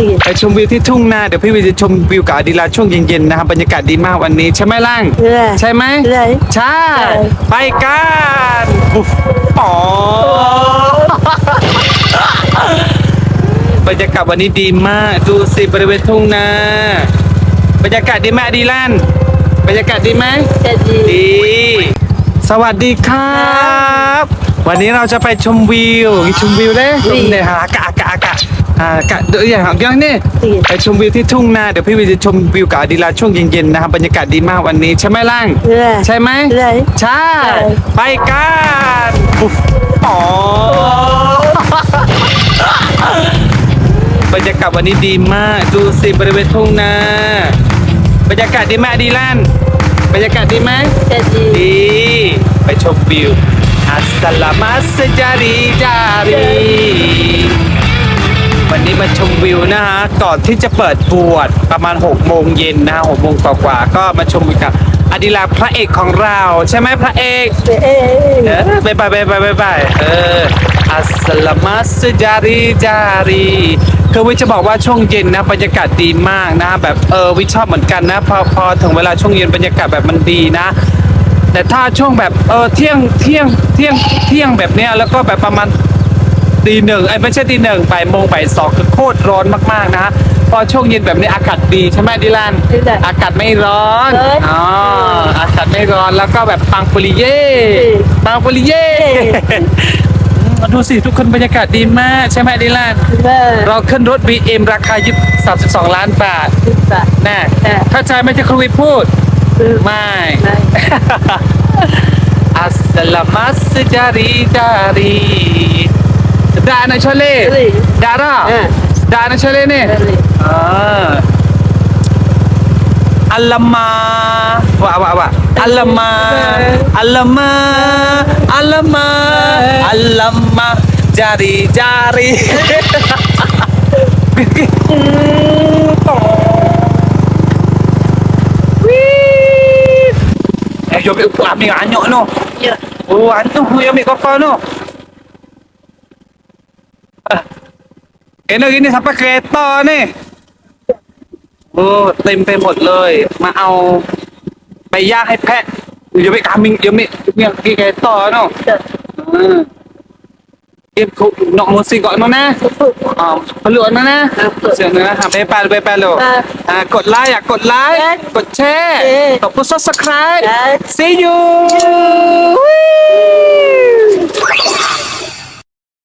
ดีไปชมวิวที่ทุ่งนาเดี๋ยวพี่วิวจะชมวิวกับอดิลาช่วงเย็นๆนะครับบรรยากาศดีมากวันนี้ใช่ไหมล่างใช่ใช่ไหมใช่ใช่ไปกันอุ๊ฟอ๋อบรรยากาศวันนี้ดีมากดูสิบริเวณทุ่งนาบรรยากาศดีไหมอดีลันบรรยากาศดีไหมใช่ดีดี สวัสดีครับ วันนี้เราจะไปชมวิวชมวิวเลยเนี่ยฮะอากาศ อากาศอากาศอากาศเดี๋ยวอย่างเดี๋ยวนี่ดีไปชมวิวที่ทุ่งนาเดี๋ยวพี่วิวจะชมวิวกับอดีลาช่วงเย็นๆนะครับบรรยากาศดีมากวันนี้ใช่ไหมล่างใช่ใช่ไหมใช่ใช่ไปกันอุ๊ฟอ๋อบรรยากาศวันนี้ดีมาก ดูสิบริเวณทุ่งนาบรรยากาศดีไหมอดีลันบรรยากาศดีไหมใช่ดีดีไปชมวิวอัสสลามัสจารีจารี วันนี้มาชมวิวนะฮะก่อนที่จะเปิดบวชประมาณ6โมงเย็นนะฮะ6โมงกว่าๆก็มาชมกับอดิลาพระเอกของเรา ใช่ไหมพระเอกเอ๊ะเออบายบายบายบายบายบายเอออัสสลามัสจารีจารีคือวิจะบอกว่าช่วงเย็นนะบรรยากาศดีมากนะ แบบเออวิชอบเหมือนกันนะพอพอถึงเวลาช่วงเย็นบรรยากาศแบบมันดีนะ แต่ถ้าช่วงแบบเออเที่ยงเที่ยงเที่ยงเที่ยงแบบเนี้ยแล้วก็แบบประมาณ ตีหนึ่งไอ้ยไม่ใช่ตีหนึ่งบ่ายโมงบ่ายสองคือโคตรร้อนมากๆนะพอช่วงเย็นแบบนี้อากาศดีใช่ไหมดิลันใช่อากาศไม่ร้อนเอ้ยอ๋ออากาศไม่ร้อนแล้วก็แบบปังปุริเย่ใช่ปังปุริเย่ใช่ดูสิทุกคนบรรยากาศดีมากใช่ไหมดิลันใช่เราขึ้นรถ BM ราคายิบ32 ล้านบาทสิบบาทแน่ใช่เข้าใจไหมที่ครูวิทย์พูด ไม่ไม่อัสสลามัสจารีจารี Daan na chale. Dara. Daan na chale ne. Ah. Alama. Wa wa wa. alamah, alamah, alamah, alamah, Jari jari. Eh, jobek ambil anyok no. Ya. Oh, antuh yang ambil kapal no. Kena gini sampai kereta ni. โอ้เต็มไปหมดเลย มาเอา ไปย่างให้แพะเดี๋ยวไปกามิงเดี๋ยวไม่เนี่ยกี่แกต่อเนาะใช่อืมเก็บคุกนอกมือสิก่อนเนาะนะอ๋อผลวดนะนะเสียงนะหาไปไปไปไปเลยอ่ากดไลค์อยากกดไลค์กดแชร์กดปุ่ม subscribe see you